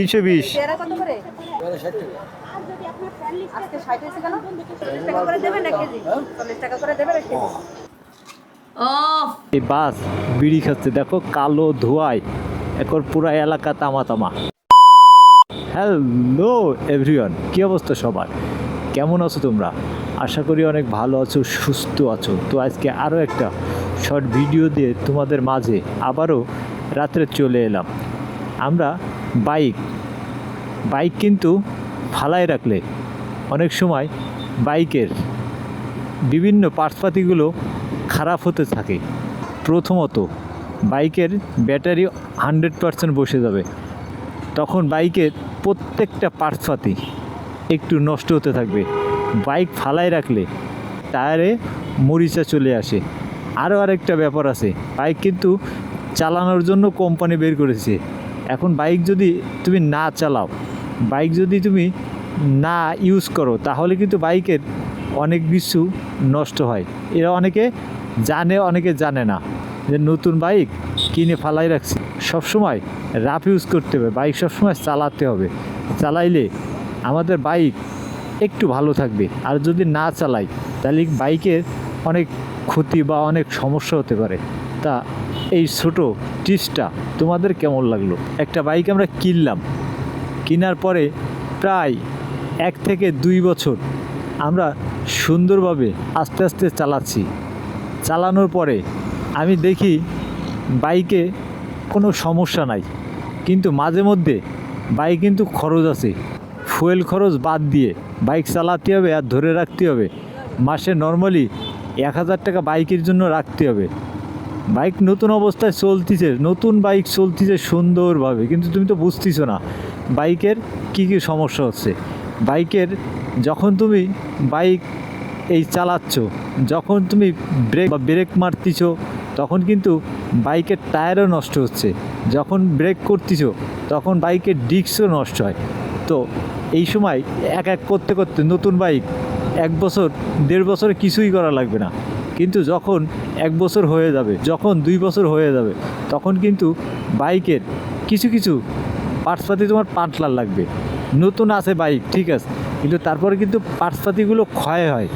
তিনশো বিশ। কেজি? এই বাস বিড়ি খাচ্ছে। দেখো কালো ধোঁয়ায় এখন পুরা এলাকা তামা তামা হ্যালো এভরিওয়ান কী অবস্থা সবার? কেমন আছো তোমরা? আশা করি অনেক ভালো আছো সুস্থ আছো। তো আজকে আরও একটা শর্ট ভিডিও দিয়ে তোমাদের মাঝে আবারও রাত্রে চলে এলাম। আমরা বাইক বাইক কিন্তু ফালায় রাখলে অনেক সময় বাইকের বিভিন্ন পার্টসপাতিগুলো খারাপ হতে থাকে। প্রথমত, বাইকের ব্যাটারি হান্ড্রেড পারসেন্ট বসে যাবে। তখন বাইকের প্রত্যেকটা পার্টসপাতি একটু নষ্ট হতে থাকবে। বাইক ফালায় রাখলে টায়ারে মরিচা চলে আসে। আরও আরেকটা ব্যাপার আছে, বাইক কিন্তু চালানোর জন্য কোম্পানি বের করেছে। এখন বাইক যদি তুমি না চালাও বাইক যদি তুমি না ইউজ করো, তাহলে কিন্তু বাইকের অনেক কিছু নষ্ট হয়। এরা অনেকে জানে অনেকে জানে না যে নতুন বাইক কিনে ফালাই রাখছি। সবসময় রাফ ইউজ করতে হবে, বাইক সবসময় চালাতে হবে। চালাইলে আমাদের বাইক একটু ভালো থাকবে। আর যদি না চালাই, তাহলে বাইকের অনেক ক্ষতি বা অনেক সমস্যা হতে পারে। তা এই ছোট টিপসটা তোমাদের কেমন লাগল? একটা বাইক আমরা কিনলাম কেনার পরে প্রায় এক থেকে দুই বছর আমরা সুন্দরভাবে আস্তে আস্তে চালাচ্ছি। চালানোর পরে আমি দেখি বাইকে কোনো সমস্যা নাই। কিন্তু মাঝে মধ্যে বাইক কিন্তু খরচ আছে। ফুয়েল খরচ বাদ দিয়ে বাইক চালাতে হবে আর ধরে রাখতে হবে। মাসে নর্মালি এক হাজার টাকা বাইকের জন্য রাখতে হবে। বাইক নতুন অবস্থায় চলতিছে, নতুন বাইক চলতিছে সুন্দরভাবে, কিন্তু তুমি তো বুঝতেছো না বাইকের কি কি সমস্যা হচ্ছে। বাইকের যখন তুমি বাইক এই চালাচ্ছ, যখন তুমি ব্রেক বা ব্রেক মারতিছো, তখন কিন্তু বাইকের টায়ারও নষ্ট হচ্ছে। যখন ব্রেক করতিছো, তখন বাইকের ডিস্কও নষ্ট হয়। তো এই সময় এক এক করতে করতে নতুন বাইক এক বছর, দেড় বছরে কিছুই করা লাগবে না। কিন্তু যখন এক বছর হয়ে যাবে, যখন দুই বছর হয়ে যাবে, তখন কিন্তু বাইকের কিছু কিছু পার্টসপাতি তোমার পাল্টার লাগবে। নতুন আছে বাইক, ঠিক আছে, কিন্তু তারপরে কিন্তু পার্টসপাতিগুলো ক্ষয় হয়।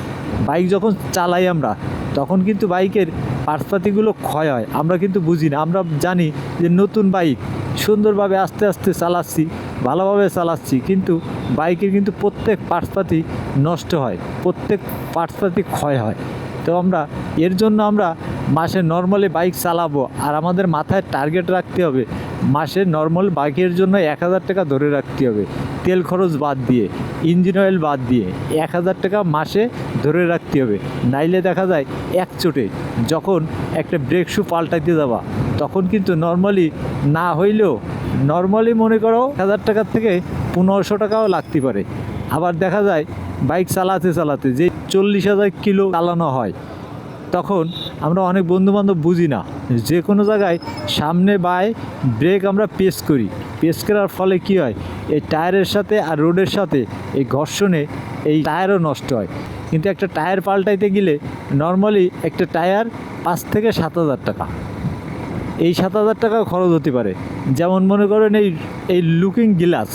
বাইক যখন চালাই আমরা, তখন কিন্তু বাইকের পার্টসপাতিগুলো ক্ষয় হয়। আমরা কিন্তু বুঝি না, আমরা জানি যে নতুন বাইক, সুন্দরভাবে আস্তে আস্তে চালাচ্ছি, ভালোভাবে চালাচ্ছি, কিন্তু বাইকের কিন্তু প্রত্যেক পার্টসপাতি নষ্ট হয়, প্রত্যেক পার্টসপাতি ক্ষয় হয়। তো আমরা, এর জন্য আমরা মাসে নর্মালি বাইক চালাবো। আর আমাদের মাথায় টার্গেট রাখতে হবে, মাসে নর্মাল বাইকের জন্য এক হাজার টাকা ধরে রাখতে হবে। তেল খরচ বাদ দিয়ে ইঞ্জিন অয়েল বাদ দিয়ে এক হাজার টাকা মাসে ধরে রাখতে হবে। নাইলে দেখা যায় এক চোটে যখন একটা ব্রেক শু পাল্টাইতে যাবা, তখন কিন্তু নর্মালি না হইলেও নর্মালি মনে করো হাজার টাকার থেকে পনেরোশো টাকাও লাগতে পারে। আবার দেখা যায় বাইক চালাতে চালাতে যে চল্লিশ হাজার কিলো চালানো হয়, তখন আমরা অনেক বন্ধুবান্ধব বুঝি না। যে কোনো জায়গায় সামনে বাই ব্রেক আমরা পেস করি। পেস করার ফলে কি হয়, এই টায়ারের সাথে আর রোডের সাথে এই ঘর্ষণে এই টায়ারও নষ্ট হয়। কিন্তু একটা টায়ার পাল্টাইতে গেলে নর্মালি একটা টায়ার পাঁচ থেকে সাত হাজার টাকা। এই সাত হাজার টাকা খরচ হতে পারে। যেমন মনে করেন এই এই লুকিং গ্লাস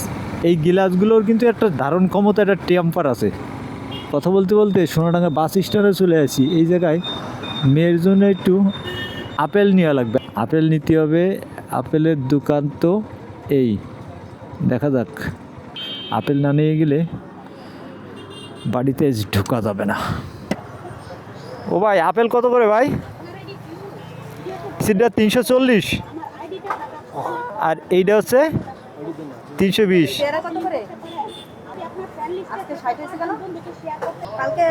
এই গ্লাসগুলোর কিন্তু একটা ধারণ ক্ষমতা, একটা টেম্পার আছে। কথা বলতে বলতে সোনাডাঙ্গা বাস স্ট্যান্ডে চলে আসি। এই জায়গায় মেয়ের জন্য একটু আপেল নেওয়া লাগবে। আপেল নিতে হবে। আপেলের দোকান তো এই, দেখা যাক। আপেল না নিয়ে গেলে বাড়িতে ঢোকা যাবে না। ও ভাই, আপেল কত করে ভাই? সিটটা তিনশো চল্লিশ। আর এইটা হচ্ছে? তিনশো বিশ। করে? আজকে ষাট হয়েছে কেন? কালকে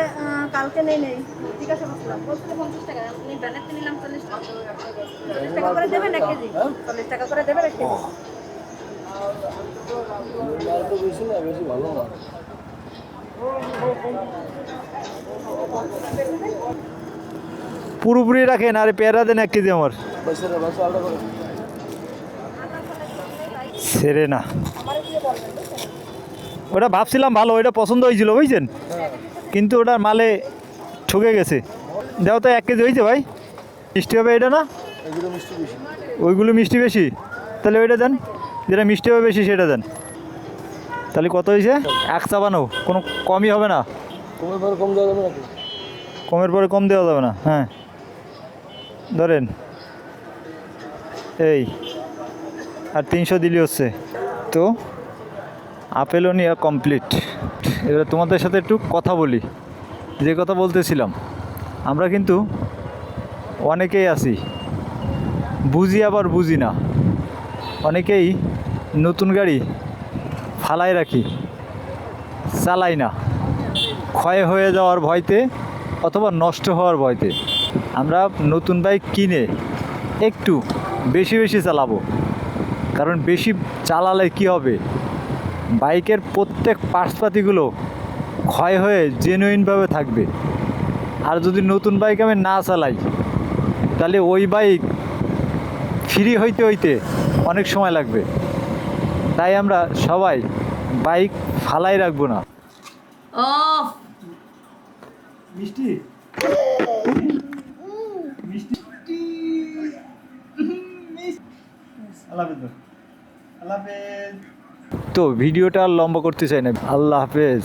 কালকে নেই নেই। জিজ্ঞাসা করছিলাম। বলছিল পঞ্চাশ টাকা। আপনি ব্যানারতে নিলাম চল্লিশ টাকা। করে দেবেন এক কেজি? চল্লিশ টাকা করে দেবেন এক কেজি? পুরোপুরি রাখেন আর পেয়ারা দেন এক কেজি আমার। সেরে না। ওটা ভাবছিলাম ভালো, ওইটা পছন্দ হয়েছিল, বুঝছেন? কিন্তু ওটার মালে ঠকে গেছে। দেখো তো, এক কেজি হয়েছে ভাই। মিষ্টি হবে এটা না? ওইগুলো মিষ্টি বেশি। তাহলে ওইটা দেন। যেটা মিষ্টি হবে বেশি, সেটা দেন। তাহলে কত হয়েছে? এক চাবানো কোনো কমই হবে না। কমের পরে কম দেওয়া যাবে নাকি কমের পরে কম দেওয়া যাবে না। হ্যাঁ। ধরেন। এই। আর তিনশো দিলি হচ্ছে। তো আপেলোনিয়া কমপ্লিট। এবার তোমাদের সাথে একটু কথা বলি। যে কথা বলতেছিলাম, আমরা কিন্তু অনেকেই আছি, বুঝি আবার বুঝি না। অনেকেই নতুন গাড়ি ফালাই রাখি, চালাই না। ক্ষয় হয়ে যাওয়ার ভয়তে অথবা নষ্ট হওয়ার ভয়তে আমরা নতুন বাইক কিনে একটু বেশি বেশি চালাবো। কারণ বেশি চালালে কি হবে? বাইকের প্রত্যেক পার্টসপাতিগুলো ক্ষয় হয়ে জেনুইনভাবে থাকবে। আর যদি নতুন বাইক আমি না চালাই তাহলে ওই বাইক ফ্রি হইতে হইতে অনেক সময় লাগবে। তাই আমরা সবাই বাইক ফালাই রাখব না। মিষ্টি? তো ভিডিওটা আর লম্বা করতে চাই না। আল্লাহ হাফেজ।